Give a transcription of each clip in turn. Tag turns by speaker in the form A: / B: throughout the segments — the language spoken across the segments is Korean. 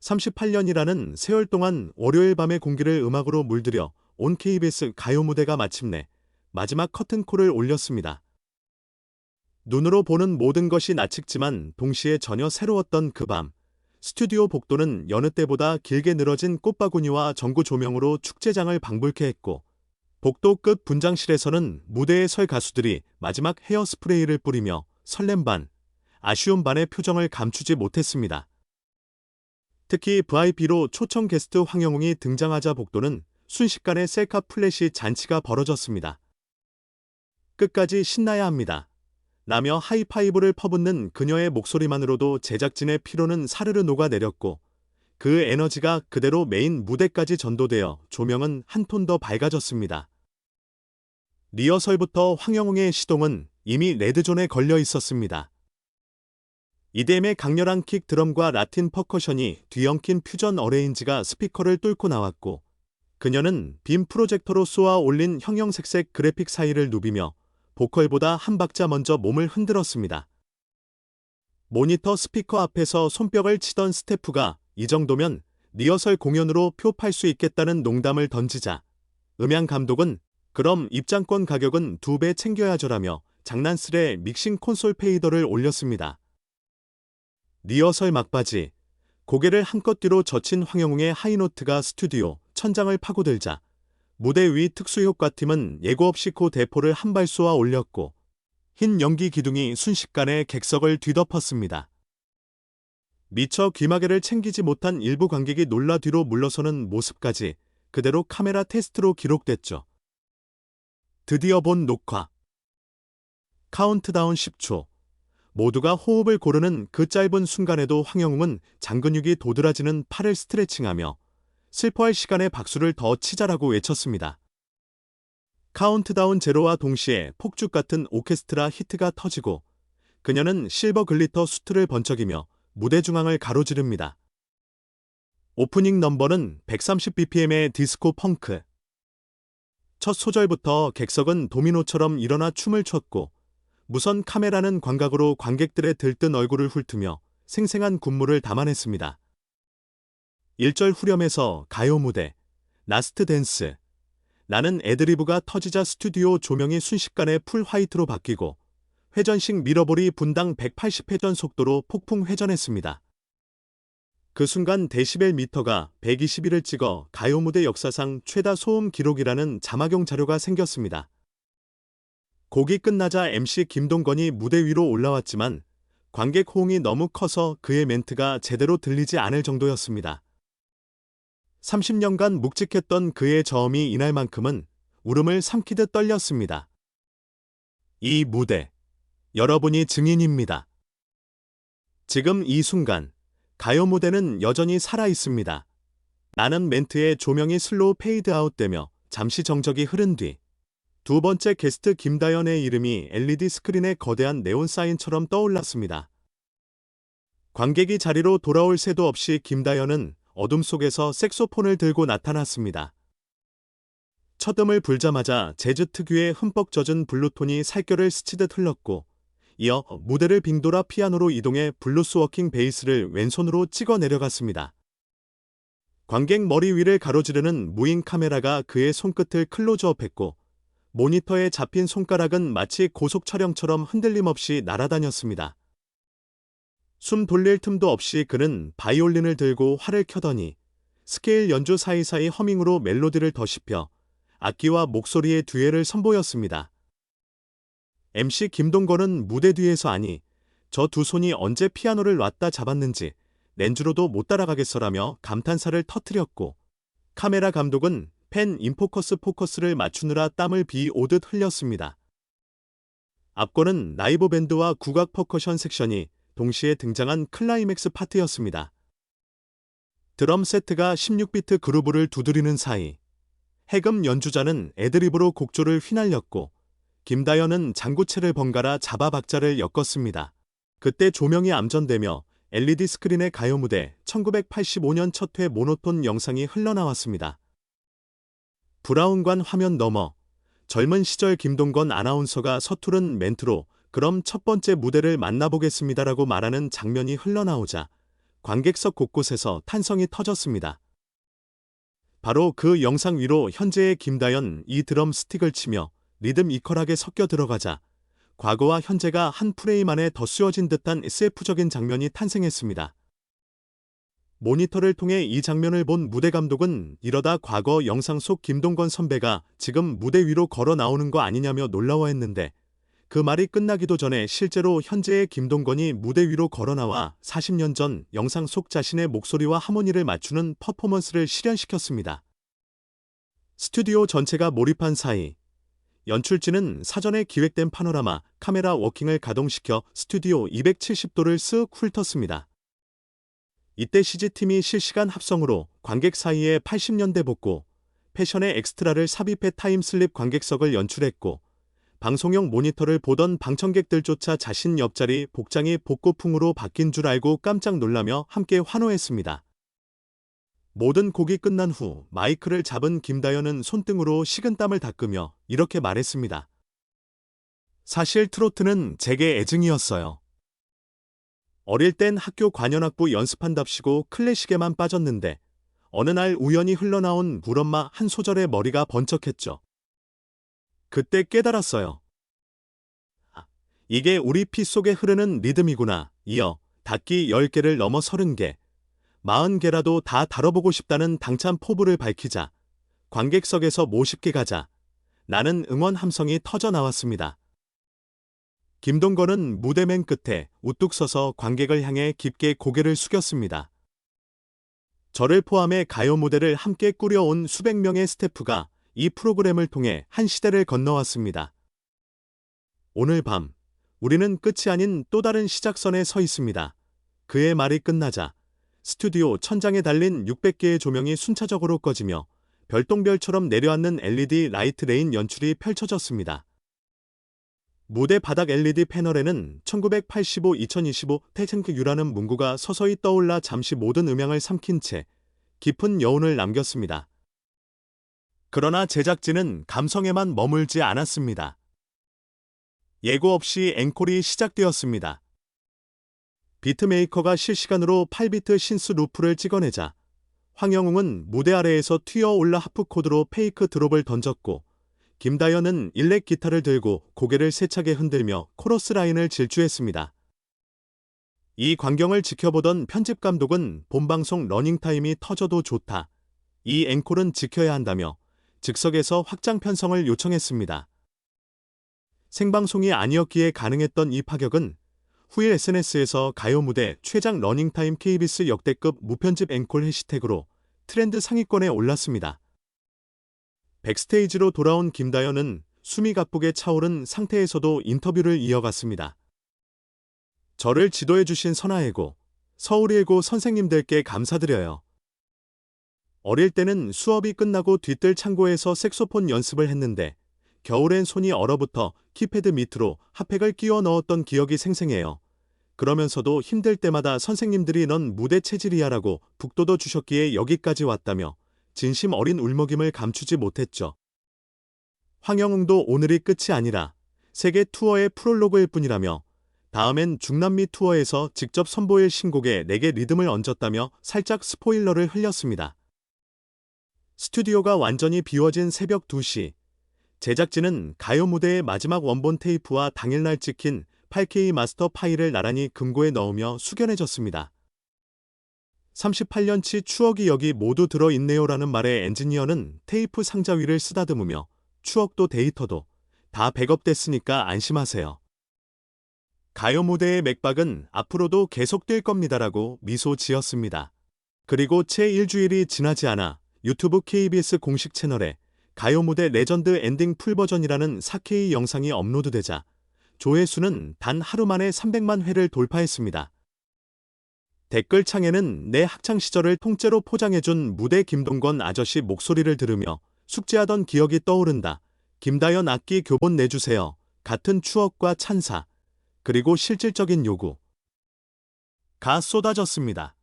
A: 38년이라는 세월 동안 월요일 밤의 공기를 음악으로 물들여 온 KBS 가요 무대가 마침내 마지막 커튼콜을 올렸습니다. 눈으로 보는 모든 것이 낯익지만 동시에 전혀 새로웠던 그 밤. 스튜디오 복도는 여느 때보다 길게 늘어진 꽃바구니와 전구 조명으로 축제장을 방불케 했고 복도 끝 분장실에서는 무대에 설 가수들이 마지막 헤어스프레이를 뿌리며 설렘 반, 아쉬움 반의 표정을 감추지 못했습니다. 특히 VIP로 초청 게스트 황영웅이 등장하자 복도는 순식간에 셀카 플래시 잔치가 벌어졌습니다. 끝까지 신나야 합니다. 라며 하이파이브를 퍼붓는 그녀의 목소리만으로도 제작진의 피로는 사르르 녹아내렸고 그 에너지가 그대로 메인 무대까지 전도되어 조명은 한 톤 더 밝아졌습니다. 리허설부터 황영웅의 시동은 이미 레드존에 걸려 있었습니다. EDM의 강렬한 킥 드럼과 라틴 퍼커션이 뒤엉킨 퓨전 어레인지가 스피커를 뚫고 나왔고 그녀는 빔 프로젝터로 쏘아 올린 형형색색 그래픽 사이를 누비며 보컬보다 한 박자 먼저 몸을 흔들었습니다. 모니터 스피커 앞에서 손뼉을 치던 스태프가 이 정도면 리허설 공연으로 표 팔 수 있겠다는 농담을 던지자 음향 감독은 그럼 입장권 가격은 두 배 챙겨야죠라며 장난스레 믹싱 콘솔 페이더를 올렸습니다. 리허설 막바지 고개를 한껏 뒤로 젖힌 황영웅의 하이노트가 스튜디오 천장을 파고들자 무대 위 특수효과팀은 예고 없이 코 대포를 한 발 쏘아 올렸고 흰 연기 기둥이 순식간에 객석을 뒤덮었습니다. 미처 귀마개를 챙기지 못한 일부 관객이 놀라 뒤로 물러서는 모습까지 그대로 카메라 테스트로 기록됐죠. 드디어 본 녹화. 카운트다운 10초. 모두가 호흡을 고르는 그 짧은 순간에도 황영웅은 장근육이 도드라지는 팔을 스트레칭하며 슬퍼할 시간에 박수를 더 치자라고 외쳤습니다. 카운트다운 제로와 동시에 폭죽 같은 오케스트라 히트가 터지고 그녀는 실버 글리터 수트를 번쩍이며 무대 중앙을 가로지릅니다. 오프닝 넘버는 130bpm의 디스코 펑크. 첫 소절부터 객석은 도미노처럼 일어나 춤을 췄고 무선 카메라는 광각으로 관객들의 들뜬 얼굴을 훑으며 생생한 군무를 담아냈습니다. 1절 후렴에서 가요 무대, 라스트 댄스, 나는 애드리브가 터지자 스튜디오 조명이 순식간에 풀 화이트로 바뀌고 회전식 미러볼이 분당 180회전 속도로 폭풍 회전했습니다. 그 순간 데시벨 미터가 121을 찍어 가요 무대 역사상 최다 소음 기록이라는 자막용 자료가 생겼습니다. 곡이 끝나자 MC 김동건이 무대 위로 올라왔지만 관객 호응이 너무 커서 그의 멘트가 제대로 들리지 않을 정도였습니다. 30년간 묵직했던 그의 저음이 이날만큼은 울음을 삼키듯 떨렸습니다. 이 무대, 여러분이 증인입니다. 지금 이 순간, 가요 무대는 여전히 살아 있습니다. 나는 멘트에 조명이 슬로우 페이드 아웃되며 잠시 정적이 흐른 뒤, 두 번째 게스트 김다연의 이름이 LED 스크린의 거대한 네온 사인처럼 떠올랐습니다. 관객이 자리로 돌아올 새도 없이 김다연은 어둠 속에서 색소폰을 들고 나타났습니다. 첫 음을 불자마자 재즈 특유의 흠뻑 젖은 블루톤이 살결을 스치듯 흘렀고 이어 무대를 빙돌아 피아노로 이동해 블루스 워킹 베이스를 왼손으로 찍어 내려갔습니다. 관객 머리 위를 가로지르는 무인 카메라가 그의 손끝을 클로즈업했고 모니터에 잡힌 손가락은 마치 고속 촬영처럼 흔들림 없이 날아다녔습니다. 숨 돌릴 틈도 없이 그는 바이올린을 들고 활을 켜더니 스케일 연주 사이사이 허밍으로 멜로디를 더씹혀 악기와 목소리의 듀엣을 선보였습니다. MC 김동건은 무대 뒤에서 아니 저 두 손이 언제 피아노를 놨다 잡았는지 렌즈로도 못 따라가겠어라며 감탄사를 터뜨렸고 카메라 감독은 펜 인포커스 포커스를 맞추느라 땀을 비 오듯 흘렸습니다. 앞권은 라이브 밴드와 국악 퍼커션 섹션이 동시에 등장한 클라이맥스 파트였습니다. 드럼 세트가 16비트 그루브를 두드리는 사이 해금 연주자는 애드립으로 곡조를 휘날렸고 김다연은 장구채를 번갈아 자바 박자를 엮었습니다. 그때 조명이 암전되며 LED 스크린의 가요 무대 1985년 첫 회 모노톤 영상이 흘러나왔습니다. 브라운관 화면 너머 젊은 시절 김동건 아나운서가 서투른 멘트로 그럼 첫 번째 무대를 만나보겠습니다라고 말하는 장면이 흘러나오자 관객석 곳곳에서 탄성이 터졌습니다. 바로 그 영상 위로 현재의 김다연 이 드럼 스틱을 치며 리듬 이퀄하게 섞여 들어가자 과거와 현재가 한 프레임 안에 덧쓰여진 듯한 SF적인 장면이 탄생했습니다. 모니터를 통해 이 장면을 본 무대 감독은 이러다 과거 영상 속 김동건 선배가 지금 무대 위로 걸어 나오는 거 아니냐며 놀라워했는데 그 말이 끝나기도 전에 실제로 현재의 김동건이 무대 위로 걸어 나와 40년 전 영상 속 자신의 목소리와 하모니를 맞추는 퍼포먼스를 실현시켰습니다. 스튜디오 전체가 몰입한 사이 연출진은 사전에 기획된 파노라마 카메라 워킹을 가동시켜 스튜디오 270도를 쓱 훑었습니다. 이때 CG팀이 실시간 합성으로 관객 사이에 80년대 복고, 패션의 엑스트라를 삽입해 타임슬립 관객석을 연출했고, 방송용 모니터를 보던 방청객들조차 자신 옆자리 복장이 복고풍으로 바뀐 줄 알고 깜짝 놀라며 함께 환호했습니다. 모든 곡이 끝난 후 마이크를 잡은 김다연은 손등으로 식은땀을 닦으며 이렇게 말했습니다. 사실 트로트는 제게 애증이었어요. 어릴 땐 학교 관현악부 연습한답시고 클래식에만 빠졌는데 어느 날 우연히 흘러나온 물엄마 한 소절에 머리가 번쩍했죠. 그때 깨달았어요. 아, 이게 우리 피 속에 흐르는 리듬이구나. 이어 닭기 10개를 넘어 30개, 40개라도 다 다뤄보고 싶다는 당찬 포부를 밝히자 관객석에서 모십게 가자 나는 응원 함성이 터져 나왔습니다. 김동건은 무대 맨 끝에 우뚝 서서 관객을 향해 깊게 고개를 숙였습니다. 저를 포함해 가요 무대를 함께 꾸려온 수백 명의 스태프가 이 프로그램을 통해 한 시대를 건너왔습니다. 오늘 밤, 우리는 끝이 아닌 또 다른 시작선에 서 있습니다. 그의 말이 끝나자 스튜디오 천장에 달린 600개의 조명이 순차적으로 꺼지며 별똥별처럼 내려앉는 LED 라이트 레인 연출이 펼쳐졌습니다. 무대 바닥 LED 패널에는 1985-2025 태생크 유라는 문구가 서서히 떠올라 잠시 모든 음향을 삼킨 채 깊은 여운을 남겼습니다. 그러나 제작진은 감성에만 머물지 않았습니다. 예고 없이 앵콜이 시작되었습니다. 비트메이커가 실시간으로 8비트 신스 루프를 찍어내자 황영웅은 무대 아래에서 튀어 올라 하프 코드로 페이크 드롭을 던졌고 김다연은 일렉 기타를 들고 고개를 세차게 흔들며 코러스 라인을 질주했습니다. 이 광경을 지켜보던 편집 감독은 본방송 러닝타임이 터져도 좋다. 이 앵콜은 지켜야 한다며 즉석에서 확장 편성을 요청했습니다. 생방송이 아니었기에 가능했던 이 파격은 후일 SNS에서 가요 무대 최장 러닝타임 KBS 역대급 무편집 앵콜 해시태그로 트렌드 상위권에 올랐습니다. 백스테이지로 돌아온 김다연은 숨이 가쁘게 차오른 상태에서도 인터뷰를 이어갔습니다. 저를 지도해 주신 선하예고, 서울예고 선생님들께 감사드려요. 어릴 때는 수업이 끝나고 뒤뜰 창고에서 색소폰 연습을 했는데 겨울엔 손이 얼어붙어 키패드 밑으로 핫팩을 끼워 넣었던 기억이 생생해요. 그러면서도 힘들 때마다 선생님들이 넌 무대 체질이야라고 북돋워 주셨기에 여기까지 왔다며 진심 어린 울먹임을 감추지 못했죠. 황영웅도 오늘이 끝이 아니라 세계 투어의 프롤로그일 뿐이라며 다음엔 중남미 투어에서 직접 선보일 신곡에 내게 리듬을 얹었다며 살짝 스포일러를 흘렸습니다. 스튜디오가 완전히 비워진 새벽 2시. 제작진은 가요 무대의 마지막 원본 테이프와 당일날 찍힌 8K 마스터 파일을 나란히 금고에 넣으며 숙연해졌습니다. 38년치 추억이 여기 모두 들어있네요라는 말에 엔지니어는 테이프 상자 위를 쓰다듬으며 추억도 데이터도 다 백업됐으니까 안심하세요. 가요 무대의 맥박은 앞으로도 계속될 겁니다라고 미소 지었습니다. 그리고 채 일주일이 지나지 않아 유튜브 KBS 공식 채널에 가요 무대 레전드 엔딩 풀버전이라는 4K 영상이 업로드되자 조회수는 단 하루 만에 300만 회를 돌파했습니다. 댓글창에는 내 학창시절을 통째로 포장해준 무대 김동건 아저씨 목소리를 들으며 숙제하던 기억이 떠오른다. 김다연 악기 교본 내주세요. 같은 추억과 찬사, 그리고 실질적인 요구. 가 쏟아졌습니다.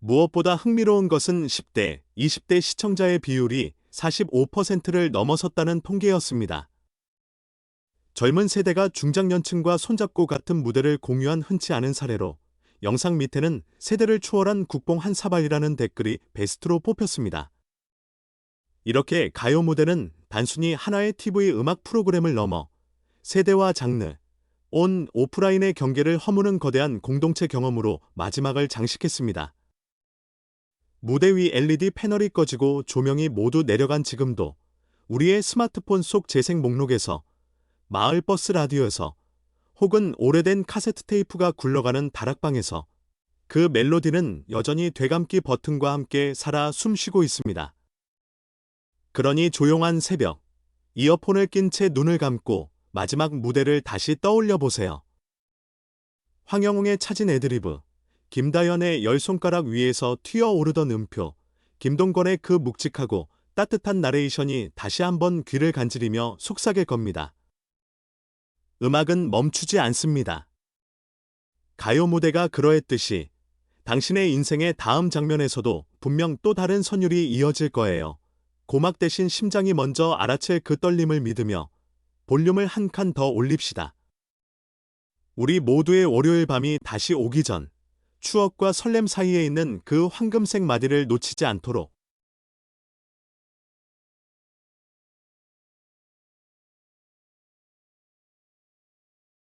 A: 무엇보다 흥미로운 것은 10대, 20대 시청자의 비율이 45%를 넘어섰다는 통계였습니다. 젊은 세대가 중장년층과 손잡고 같은 무대를 공유한 흔치 않은 사례로 영상 밑에는 세대를 초월한 국뽕 한 사발이라는 댓글이 베스트로 뽑혔습니다. 이렇게 가요 무대는 단순히 하나의 TV 음악 프로그램을 넘어 세대와 장르, 온 오프라인의 경계를 허무는 거대한 공동체 경험으로 마지막을 장식했습니다. 무대 위 LED 패널이 꺼지고 조명이 모두 내려간 지금도 우리의 스마트폰 속 재생 목록에서 마을 버스 라디오에서 혹은 오래된 카세트 테이프가 굴러가는 다락방에서 그 멜로디는 여전히 되감기 버튼과 함께 살아 숨쉬고 있습니다. 그러니 조용한 새벽, 이어폰을 낀 채 눈을 감고 마지막 무대를 다시 떠올려 보세요. 황영웅의 차진 애드리브, 김다연의 열 손가락 위에서 튀어오르던 음표, 김동건의 그 묵직하고 따뜻한 나레이션이 다시 한번 귀를 간지리며 속삭일 겁니다. 음악은 멈추지 않습니다. 가요 무대가 그러했듯이 당신의 인생의 다음 장면에서도 분명 또 다른 선율이 이어질 거예요. 고막 대신 심장이 먼저 알아챌 그 떨림을 믿으며 볼륨을 한 칸 더 올립시다. 우리 모두의 월요일 밤이 다시 오기 전 추억과 설렘 사이에 있는 그 황금색 마디를 놓치지 않도록